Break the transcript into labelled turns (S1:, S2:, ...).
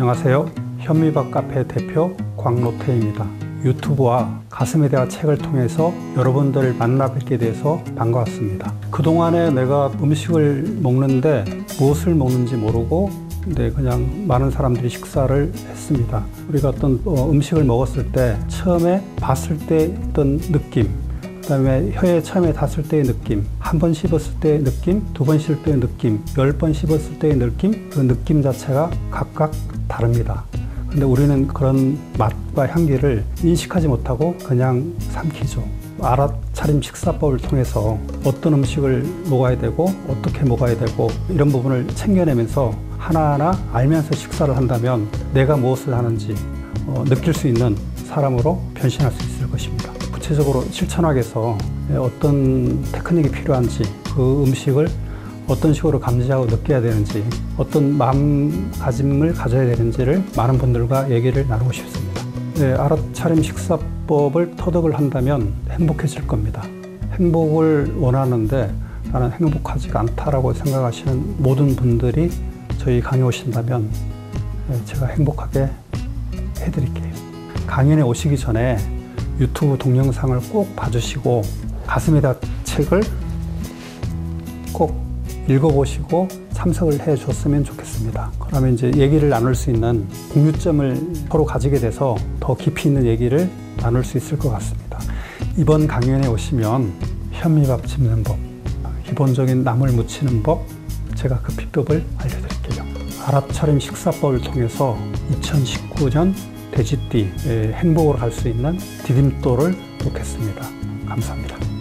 S1: 안녕하세요. 현미밥 카페 대표 광노태입니다. 유튜브와 가슴에 대한 책을 통해서 여러분들을 만나 뵙게 돼서 반가웠습니다. 그동안에 내가 음식을 먹는데 무엇을 먹는지 모르고 근데 그냥 많은 사람들이 식사를 했습니다. 우리가 어떤 어, 음식을 먹었을 때 처음에 봤을 때 어떤 느낌, 그다음에 혀에 처음에 닿았을 때의 느낌, 한 번 씹었을 때의 느낌, 두 번 씹을 때의 느낌, 열 번 씹었을 때의 느낌, 그 느낌 자체가 각각 다릅니다. 근데 우리는 그런 맛과 향기를 인식하지 못하고 그냥 삼키죠. 알아차림 식사법을 통해서 어떤 음식을 먹어야 되고 어떻게 먹어야 되고 이런 부분을 챙겨내면서 하나하나 알면서 식사를 한다면 내가 무엇을 하는지 어, 느낄 수 있는 사람으로 변신할 수 있을 것입니다. 구체적으로 실천하기 위해서 어떤 테크닉이 필요한지 그 음식을 어떤 식으로 감지하고 느껴야 되는지 어떤 마음가짐을 가져야 되는지를 많은 분들과 얘기를 나누고 싶습니다. 네, 알아차림 식사법을 터득을 한다면 행복해질 겁니다. 행복을 원하는데 나는 행복하지가 않다라고 생각하시는 모든 분들이 저희 강의 오신다면 네, 제가 행복하게 해드릴게요. 강연에 오시기 전에 유튜브 동영상을 꼭 봐주시고 가슴에다 책을 꼭 읽어보시고 참석을 해 줬으면 좋겠습니다. 그러면 이제 얘기를 나눌 수 있는 공유점을 서로 가지게 돼서 더 깊이 있는 얘기를 나눌 수 있을 것 같습니다. 이번 강연에 오시면 현미밥 집는 법, 기본적인 나물 무치는 법, 제가 그 비법을 알려드릴게요. 알아차림 식사법을 통해서 2019년 돼지띠 행복으로 갈 수 있는 디딤돌을 놓겠습니다. 감사합니다.